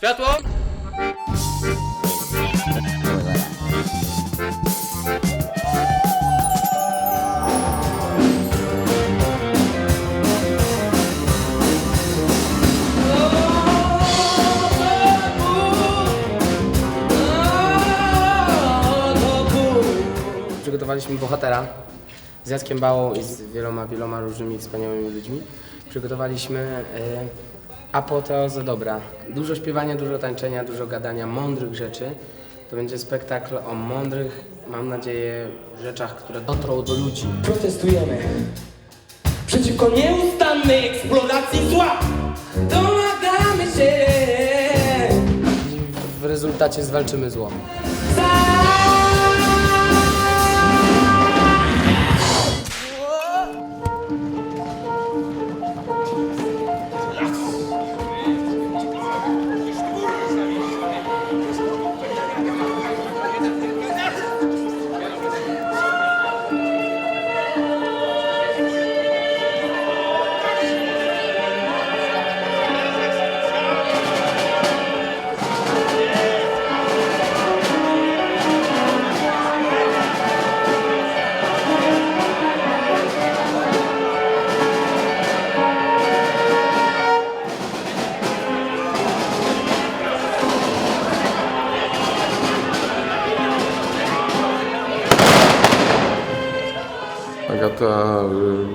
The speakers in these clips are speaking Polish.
Światło! Przygotowaliśmy bohatera z Jackiem Bałą i z wieloma, wieloma różnymi wspaniałymi ludźmi. Przygotowaliśmy e, apoteozę dobra. Dużo śpiewania, dużo tańczenia, dużo gadania, mądrych rzeczy. To będzie spektakl o mądrych, mam nadzieję, rzeczach, które dotrą do ludzi. Protestujemy przeciwko nieustannej eksploracji zła. Domagamy się W rezultacie zwalczymy zło. Agata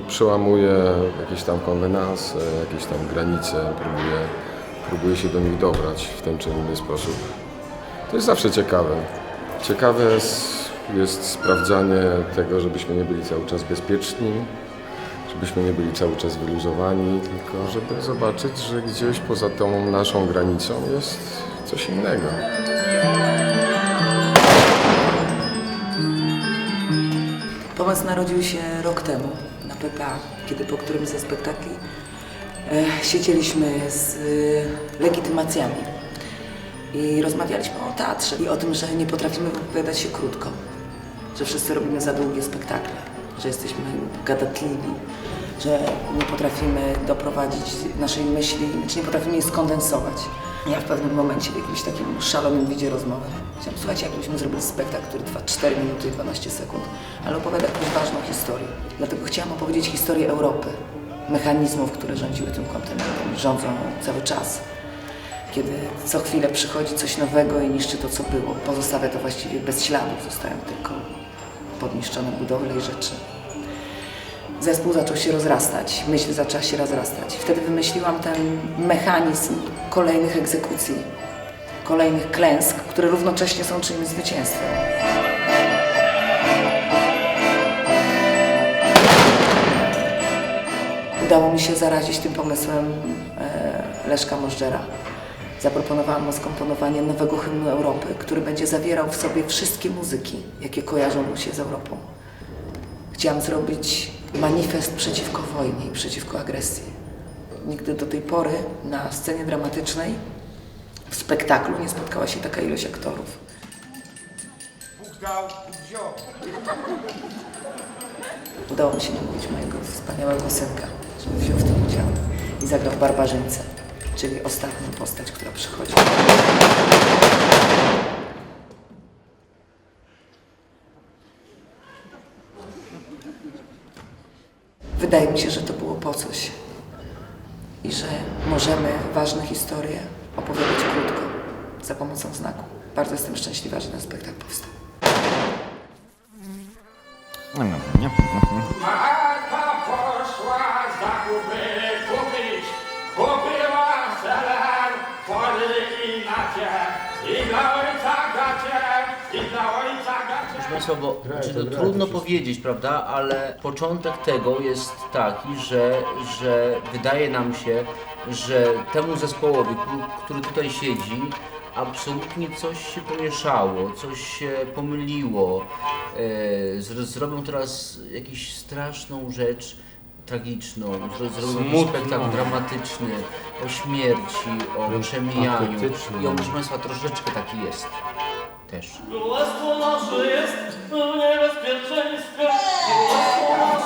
y, przełamuje jakieś tam konwenanse, jakieś tam granice, próbuje, próbuje się do nich dobrać w ten czy inny sposób. To jest zawsze ciekawe. Ciekawe jest, jest sprawdzanie tego, żebyśmy nie byli cały czas bezpieczni, żebyśmy nie byli cały czas wyluzowani, tylko żeby zobaczyć, że gdzieś poza tą naszą granicą jest coś innego. Pomysł narodził się rok temu na PPA, kiedy po którymś ze spektakli e, siedzieliśmy z e, legitymacjami i rozmawialiśmy o teatrze i o tym, że nie potrafimy wypowiadać się krótko, że wszyscy robimy za długie spektakle, że jesteśmy gadatliwi, że nie potrafimy doprowadzić naszej myśli, czy nie potrafimy jej skondensować. Ja w pewnym momencie, w jakimś takim szalonym widzie rozmowy, chciałam, słuchajcie, jakbyśmy zrobili spektakl, który trwa 4 minuty i 12 sekund, ale opowiada jakąś ważną historię. Dlatego chciałam opowiedzieć historię Europy, mechanizmów, które rządziły tym kontynentem rządzą cały czas. Kiedy co chwilę przychodzi coś nowego i niszczy to, co było. Pozostawia to właściwie bez śladów, zostają tylko podniszczone budowle i rzeczy. Zespół zaczął się rozrastać, myśl zaczęła się rozrastać. Wtedy wymyśliłam ten mechanizm kolejnych egzekucji, kolejnych klęsk, które równocześnie są czymś zwycięstwem. Udało mi się zarazić tym pomysłem e, Leszka Możdżera. Zaproponowałam mu skomponowanie nowego hymnu Europy, który będzie zawierał w sobie wszystkie muzyki, jakie kojarzą mu się z Europą. Chciałam zrobić manifest przeciwko wojnie i przeciwko agresji. Nigdy do tej pory na scenie dramatycznej, w spektaklu nie spotkała się taka ilość aktorów. Udało mi się namówić mojego wspaniałego synka, żeby wziął w tym udział i zagrał w Barbarzyńce, czyli ostatnią postać, która przychodzi. Wydaje mi się, że to było po coś i że możemy ważne historie opowiadać krótko, za pomocą znaku. Bardzo jestem szczęśliwa, że ten spektakl powstał. Matka poszła zakupy kupić, kupiła seler, pory i nacie, i dla ojca gacie, i dla ojca Państwa, bo znaczy, to trudno powiedzieć, prawda, ale początek tego jest taki, że, że wydaje nam się, że temu zespołowi, który- który tutaj siedzi, absolutnie coś się pomieszało, coś się pomyliło. E, zro- zrobią teraz jakąś straszną rzecz, tragiczną, zro- zrobią jakiś spektakl dramatyczny o śmierci, o przemijaniu. I on, proszę Państwa, troszeczkę taki jest też. Królestwo nasze jest w niebezpieczeństwie. Królestwo nasze.